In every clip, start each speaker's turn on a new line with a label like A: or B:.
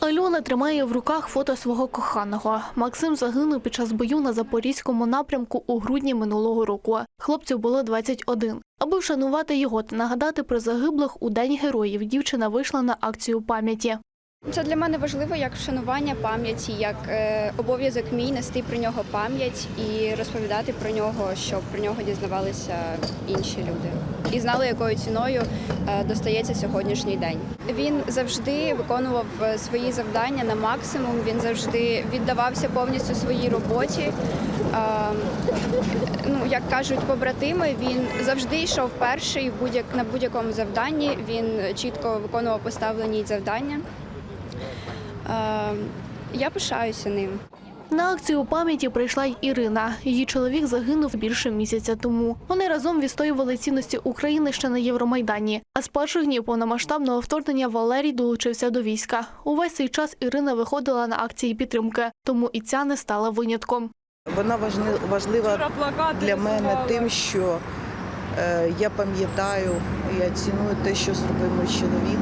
A: Альона тримає в руках фото свого коханого. Максим загинув під час бою на запорізькому напрямку у грудні минулого року. Хлопцю було 21. Аби вшанувати його та нагадати про загиблих у День героїв, дівчина вийшла на акцію пам'яті.
B: Це для мене важливо як вшанування пам'яті, як е, обов'язок мій нести про нього пам'ять і розповідати про нього, щоб про нього дізнавалися інші люди і знали, якою ціною е, достається сьогоднішній день. Він завжди виконував е, свої завдання на максимум. Він завжди віддавався повністю своїй роботі. Ну як кажуть побратими, він завжди йшов перший будь на будь-якому завданні. Він чітко виконував поставлені завдання. Е, Я пишаюся ним.
A: На акцію пам'яті прийшла й Ірина. Її чоловік загинув більше місяця тому. Вони разом відстоювали цінності України ще на Євромайдані. А з перших днів повномасштабного вторгнення Валерій долучився до війська. Увесь цей час Ірина виходила на акції підтримки, тому і ця не стала винятком.
C: Вона важлива для мене тим, що е, я пам'ятаю, я ціную те, що зробив мій чоловік.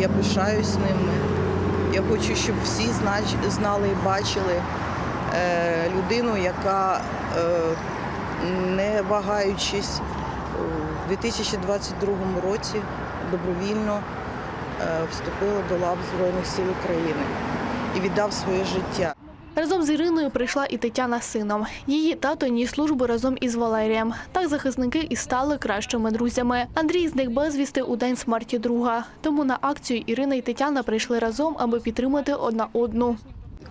C: Я пишаюсь ними. Я хочу, щоб всі знали і бачили е, людину, яка, е, не вагаючись, у 2022 році добровільно е, вступила до лав Збройних сил України і віддав своє життя.
A: Разом з Іриною прийшла і Тетяна з сином. Її тато ніс службу разом із Валерієм. Так захисники і стали кращими друзями. Андрій зник безвісти у день смерті друга. Тому на акцію Ірина і Тетяна прийшли разом, аби підтримати одна одну.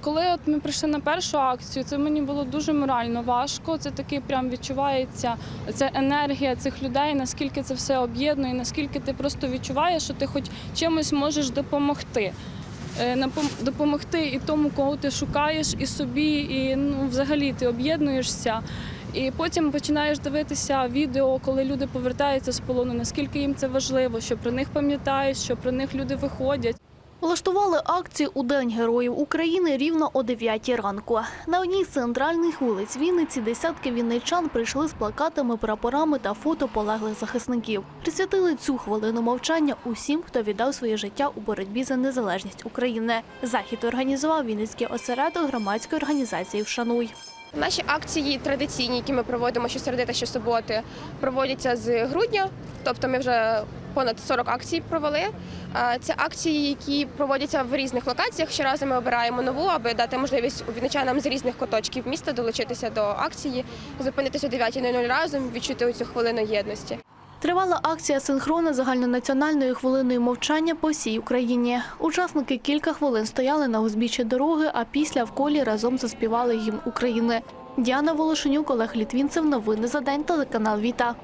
D: Коли от ми прийшли на першу акцію, це мені було дуже морально важко. Це таки прям відчувається ця енергія цих людей, наскільки це все об'єднує, наскільки ти просто відчуваєш, що ти хоч чимось можеш допомогти. Е, Допомогти і тому, кого ти шукаєш, і собі, і ну, взагалі ти об'єднуєшся. І потім починаєш дивитися відео, коли люди повертаються з полону, наскільки їм це важливо, що про них пам'ятають, що про них люди виходять.
A: Влаштували акцію у День Героїв України рівно о 9 ранку. На одній з центральних вулиць Вінниці десятки вінничан прийшли з плакатами, прапорами та фото полеглих захисників. Присвятили цю хвилину мовчання усім, хто віддав своє життя у боротьбі за незалежність України. Захід організував Вінницький осередок громадської організації «Вшануй».
E: Наші акції традиційні, які ми проводимо щосереди та щосуботи, проводяться з грудня. Тобто ми вже понад 40 акцій провели. Це акції, які проводяться в різних локаціях. Щоразу ми обираємо нову, аби дати можливість вінничанам з різних куточків міста долучитися до акції, зупинитися о 9.00 разом, відчути цю хвилину єдності.
A: Тривала акція синхронна загальнонаціональної хвилиною мовчання по всій Україні. Учасники кілька хвилин стояли на узбіччі дороги, а після в колі разом заспівали гімн України. Діана Волошенюк, Олег Літвінцев. Новини за день. Телеканал Віта.